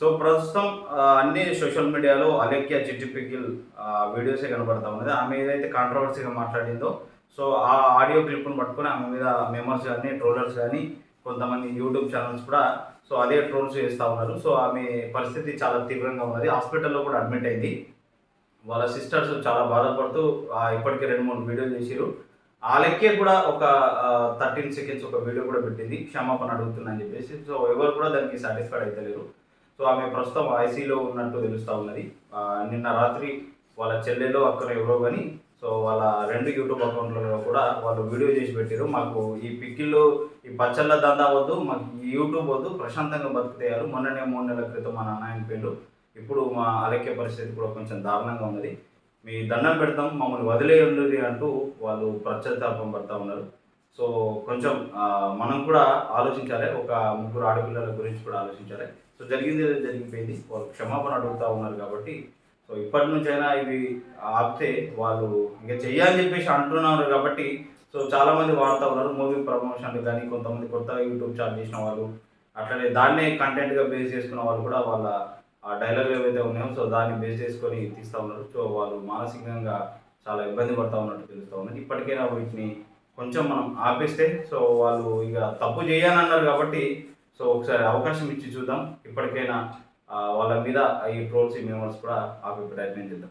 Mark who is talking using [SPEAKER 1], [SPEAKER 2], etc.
[SPEAKER 1] So ప్రస్తుతం అన్ని social మీడియాలో అలెక్య చిట్టి పికిల్ వీడియోసే కనబడతా ఉన్నది. ఆమె ఏదైతే కాంట్రవర్సీగా మాట్లాడిందో సో ఆ ఆడియో క్లిప్ను పట్టుకొని ఆమె మీద మెంబర్స్ కానీ ట్రోలర్స్ కానీ కొంతమంది యూట్యూబ్ ఛానల్స్ కూడా సో అదే ట్రోల్స్ చేస్తూ ఉన్నారు. సో ఆమె పరిస్థితి చాలా తీవ్రంగా ఉన్నది. హాస్పిటల్లో కూడా అడ్మిట్ అయింది. వాళ్ళ సిస్టర్స్ చాలా బాధపడుతూ ఇప్పటికే రెండు మూడు వీడియోలు చేసిరు ఆ కూడా ఒక థర్టీన్ సెకండ్స్ ఒక వీడియో కూడా పెట్టింది. క్షమాపణ అడుగుతుందని చెప్పేసి. సో ఎవరు కూడా దానికి సాటిస్ఫైడ్ అవుతలేరు సో ఆమె ప్రస్తుతం ఐసీలో ఉన్నట్టు తెలుస్తూ ఉన్నది. నిన్న రాత్రి వాళ్ళ చెల్లెలో అక్కడ ఎవరో కానీ సో వాళ్ళ రెండు యూట్యూబ్ అకౌంట్లలో కూడా వాళ్ళు వీడియో చేసి పెట్టారు మాకు ఈ పిక్కిళ్ళు ఈ పచ్చళ్ళ దందా వద్దు మాకు ఈ యూట్యూబ్ వద్దు ప్రశాంతంగా బతుకుతాయారు మొన్ననే మూడు నెలల క్రితం మా నాన్న ఆయన పేరు ఇప్పుడు మా అలక్య పరిస్థితి కూడా కొంచెం దారుణంగా ఉన్నది. మీ దండం పెడతాం మమ్మల్ని వదిలేయండి అంటూ వాళ్ళు ప్రత్యేతాపం పడతా ఉన్నారు. సో కొంచెం మనం కూడా ఆలోచించాలి. ఒక ముగ్గురు ఆడపిల్లల గురించి కూడా ఆలోచించాలి. సో జరిగింది జరిగిపోయింది. వాళ్ళు క్షమాపణ అడుగుతూ ఉన్నారు కాబట్టి. సో ఇప్పటి నుంచైనా ఇవి ఆపితే వాళ్ళు ఇంకా చెయ్యాలని చెప్పేసి అంటున్నారు కాబట్టి సో చాలామంది వాడుతూ ఉన్నారు. మూవీ ప్రమోషన్లు కానీ కొంతమంది కొత్తగా యూట్యూబ్ చాట్ చేసిన వాళ్ళు అట్లనే దాన్నే కంటెంట్గా బేస్ చేసుకున్న వాళ్ళు కూడా వాళ్ళ ఆ డైలాగ్ ఏవైతే ఉన్నాయో సో దాన్ని బేస్ చేసుకొని తీస్తూ ఉన్నారు. సో వాళ్ళు మానసికంగా చాలా ఇబ్బంది పడతా ఉన్నట్టు తెలుస్తూ ఉన్నది. ఇప్పటికైనా వీటిని కొంచెం మనం ఆపేస్తే సో వాళ్ళు ఇక తప్పు చేయాలన్నారు కాబట్టి సో ఒకసారి అవకాశం ఇచ్చి చూద్దాం. ఇప్పటికైనా వాళ్ళ మీద ఈ ట్రోల్స్ మెంబర్స్ కూడా ఆపే ప్రయత్నం చేద్దాం.